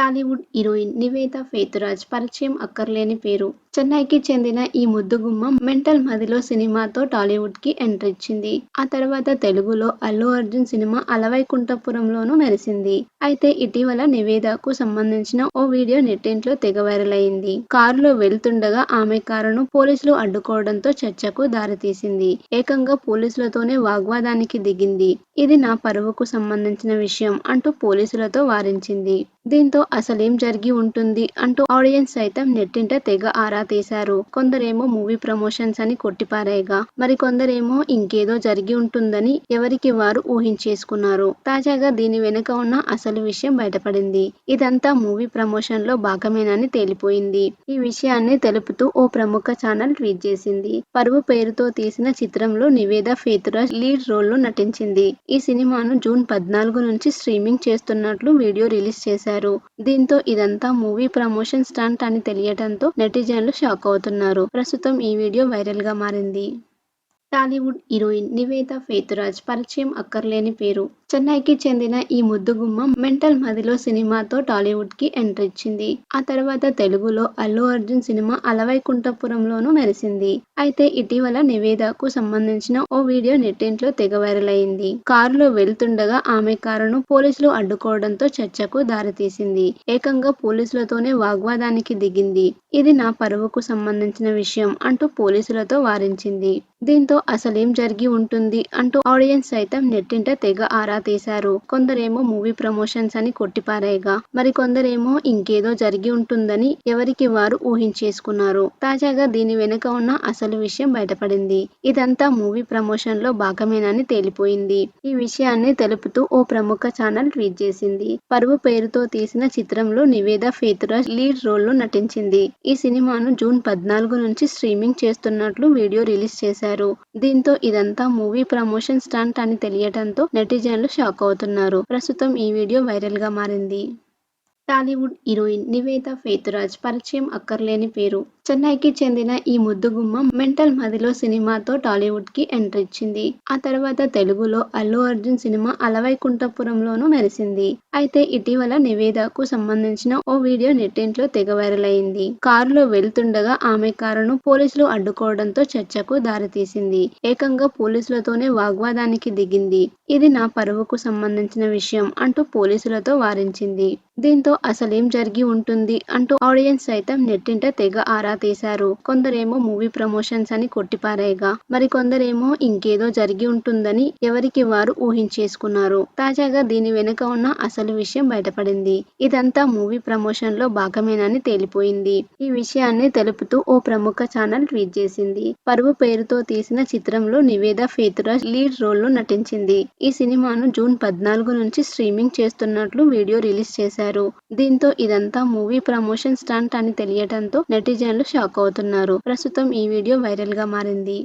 Tollywood heroine Nivetha Pethuraj పరిచయం అక్కర్లేని పేరు. చెన్నైకి చెందిన ఈ ముద్దుగుమ్మ 'మెంటల్ మదిలో' సినిమాతో టాలీవుడ్కి ఎంట్రీ ఇచ్చింది. ఆ తర్వాత తెలుగులో అల్లు అర్జున్ సినిమా 'అలవైకుంఠపురం'లోనూ మెరిసింది. అయితే ఇటీవల నివేదకు సంబంధించిన ఓ వీడియో నెట్టింట్లో తెగ వైరల్ అయింది. కారులో వెళ్తుండగా ఆమె కారును పోలీసులు అడ్డుకోవడంతో చర్చకు దారితీసింది. ఏకంగా పోలీసులతోనే వాగ్వాదానికి దిగింది. ఇది నా పరువుకు సంబంధించిన విషయం అంటూ పోలీసులతో వారించింది. దీంతో అసలేం జరిగి ఉంటుంది అంటూ ఆడియన్స్ సైతం నెట్టింట తెగ ఆరా తీశారు. కొందరేమో మూవీ ప్రమోషన్స్ అని కొట్టిపారేయగా, మరికొందరేమో ఇంకేదో జరిగి ఉంటుందని ఎవరికి వారు ఊహించేసుకున్నారు. తాజాగా దీని వెనుక ఉన్న అసలు విషయం బయటపడింది. ఇదంతా మూవీ ప్రమోషన్లో భాగమేనని తేలిపోయింది. ఈ విషయాన్ని తెలుపుతూ ఓ ప్రముఖ ఛానల్ ట్వీట్ చేసింది. పరువు పేరుతో తీసిన చిత్రంలో నివేద ఫేతురాజ్ లీడ్ రోల్లో నటించింది. ఈ సినిమాను జూన్ పద్నాలుగు నుంచి స్ట్రీమింగ్ చేస్తున్నట్లు వీడియో రిలీజ్ చేశారు. దీంతో ఇదంతా మూవీ ప్రమోషన్ స్టంట్ అని తెలియడంతో నెటిజన్లు షాక్ అవుతున్నారు. ప్రస్తుతం ఈ వీడియో వైరల్గా మారింది. టాలీవుడ్ హీరోయిన్ నివేతా ఫేతురాజ్ పరిచయం అక్కర్లేని పేరు. చెన్నైకి చెందిన ఈ ముద్దుగుమ్మ 'మెంటల్ మదిలో' సినిమాతో టాలీవుడ్కి ఎంట్రీ ఇచ్చింది. ఆ తర్వాత తెలుగులో అల్లు అర్జున్ సినిమా 'అలవైకుంఠపురం'లోనూ మెరిసింది. అయితే ఇటీవల నివేదకు సంబంధించిన ఓ వీడియో నెట్టింట్లో తెగ వైరల్ అయింది. కారులో వెళ్తుండగా ఆమె కారును పోలీసులు అడ్డుకోవడంతో చర్చకు దారితీసింది. ఏకంగా పోలీసులతోనే వాగ్వాదానికి దిగింది. ఇది నా పరువుకు సంబంధించిన విషయం అంటూ పోలీసులతో వారించింది. దీంతో అసలేం జరిగి ఉంటుంది అంటూ ఆడియన్స్ సైతం నెట్టింట తెగ ఆరా తీశారు. కొందరేమో మూవీ ప్రమోషన్స్ అని కొట్టిపారేయగా, మరికొందరేమో ఇంకేదో జరిగి ఉంటుందని ఎవరికి వారు ఊహించేసుకున్నారు. తాజాగా దీని వెనుక ఉన్న అసలు విషయం బయటపడింది. ఇదంతా మూవీ ప్రమోషన్లో భాగమేనని తేలిపోయింది. ఈ విషయాన్ని తెలుపుతూ ఓ ప్రముఖ ఛానల్ ట్వీట్ చేసింది. పరువు పేరుతో తీసిన చిత్రంలో నివేద ఫేతురాజ్ లీడ్ రోల్లో నటించింది. ఈ సినిమాను జూన్ పద్నాలుగు నుంచి స్ట్రీమింగ్ చేస్తున్నట్లు వీడియో రిలీజ్ చేశారు. దీంతో ఇదంతా మూవీ ప్రమోషన్ స్టంట్ అని తెలియటంతో నెటిజన్లు షాక్ అవుతున్నారు. ప్రస్తుతం ఈ వీడియో వైరల్గా మారింది. టాలీవుడ్ హీరోయిన్ నివేతా పేతురాజ్ పరిచయం అక్కర్లేని పేరు. చెన్నైకి చెందిన ఈ ముద్దుగుమ్మ 'మెంటల్ మదిలో' సినిమాతో టాలీవుడ్కి ఎంట్రీ ఇచ్చింది. ఆ తర్వాత తెలుగులో అల్లు అర్జున్ సినిమా 'అలవైకుంఠపురం'లోనూ మెరిసింది. అయితే ఇటీవల నివేదకు సంబంధించిన ఓ వీడియో నెట్టింట్లో తెగ వైరల్ అయింది. కారులో వెళ్తుండగా ఆమె కారును పోలీసులు అడ్డుకోవడంతో చర్చకు దారితీసింది. ఏకంగా పోలీసులతోనే వాగ్వాదానికి దిగింది. ఇది నా పరువుకు సంబంధించిన విషయం అంటూ పోలీసులతో వారించింది. దీంతో అసలేం జరిగి ఉంటుంది అంటూ ఆడియన్స్ సైతం నెట్టింట తెగ ఆరా తీశారు. కొందరేమో మూవీ ప్రమోషన్స్ అని కొట్టిపారేయగా, మరికొందరేమో ఇంకేదో జరిగి ఉంటుందని ఎవరికి వారు ఊహించేసుకున్నారు. తాజాగా దీని వెనుక ఉన్న అసలు విషయం బయటపడింది. ఇదంతా మూవీ ప్రమోషన్లో భాగమేనని తేలిపోయింది. ఈ విషయాన్ని తెలుపుతూ ఓ ప్రముఖ ఛానల్ ట్వీట్ చేసింది. పరువు పేరుతో తీసిన చిత్రంలో నివేద ఫేతురాజ్ లీడ్ రోల్లో నటించింది. ఈ సినిమాను జూన్ పద్నాలుగు నుంచి స్ట్రీమింగ్ చేస్తున్నట్లు వీడియో రిలీజ్ చేశారు. దీంతో ఇదంతా మూవీ ప్రమోషన్ స్టంట్ అని తెలియటంతో నెటిజన్లు షాక్ అవుతున్నారు. ప్రస్తుతం ఈ వీడియో వైరల్గా మారింది.